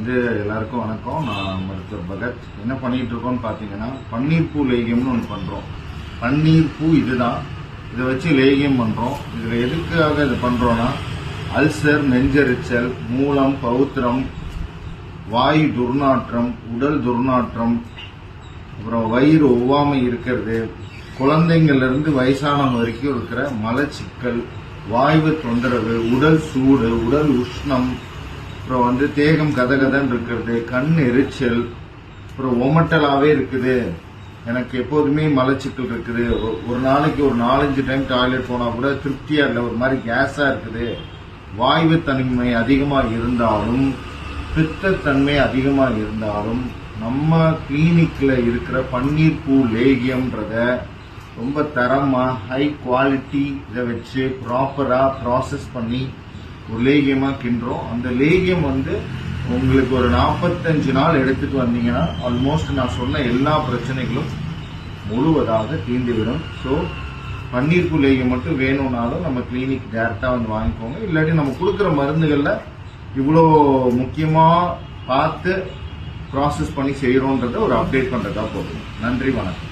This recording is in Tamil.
வந்து எல்லாருக்கும் வணக்கம். நான் மருத்துவர் பகத். என்ன பண்ணிட்டு இருக்கோம்னு பார்த்தீங்கன்னா பன்னீர் பூ லேகியம்னு ஒன்று பண்ணுறோம் பன்னீர் பூ இதுதான். இதை வச்சு லேகியம் பண்ணுறோம் இதில் எதுக்காக இது பண்ணுறோன்னா அல்சர் நெஞ்செரிச்சல் மூலம் பௌத்திரம் வாயு துர்நாற்றம் உடல் துர்நாற்றம் அப்புறம் வயிறு ஒவ்வாமை இருக்கிறது குழந்தைங்கள்லேருந்து வயசானவங்க வரைக்கும் இருக்கிற மலச்சிக்கல் வாய்வு தொந்தரவு உடல் சூடு உடல் உஷ்ணம் அப்புறம் வந்து தேகம் கதகதன்னு இருக்கிறது கண் எரிச்சல் அப்புறம் ஒமட்டலாவே இருக்குது. எனக்கு எப்போதுமே மலச்சிக்கல் இருக்குது. ஒரு நாளைக்கு ஒரு நாலஞ்சு டைம் டாய்லெட் போனா கூட திருப்தியா இல்லை. ஒரு மாதிரி கேஸா இருக்குது. வாய்வு தன்மை அதிகமா இருந்தாலும் பித்தத்தன்மை அதிகமா இருந்தாலும் நம்ம கிளினிக்ல இருக்கிற பன்னீர் பூ லேகியம்ன்றத ரொம்ப தரமா ஹை குவாலிட்டி இதை வச்சு ப்ராப்பரா ப்ராசஸ் பண்ணி ஒரு லேகியமாக கிண்டுறோம். அந்த லேகியம் வந்து உங்களுக்கு ஒரு நாற்பத்தஞ்சு நாள் எடுத்துட்டு வந்தீங்கன்னா ஆல்மோஸ்ட் நான் சொன்ன எல்லா பிரச்சனைகளும் முழுவதாக தீர்ந்துவிடும். ஸோ பன்னீர் லேகியம் மட்டும் வேணும்னாலும் நம்ம கிளினிக் டேரெக்டாக வந்து வாங்கிக்கோங்க. இல்லாட்டி நம்ம கொடுக்குற மருந்துகளில் இவ்வளோ முக்கியமாக பார்த்து ப்ராசஸ் பண்ணி செய்கிறோன்றத ஒரு அப்டேட் பண்ணுறதா போதும். நன்றி வணக்கம்.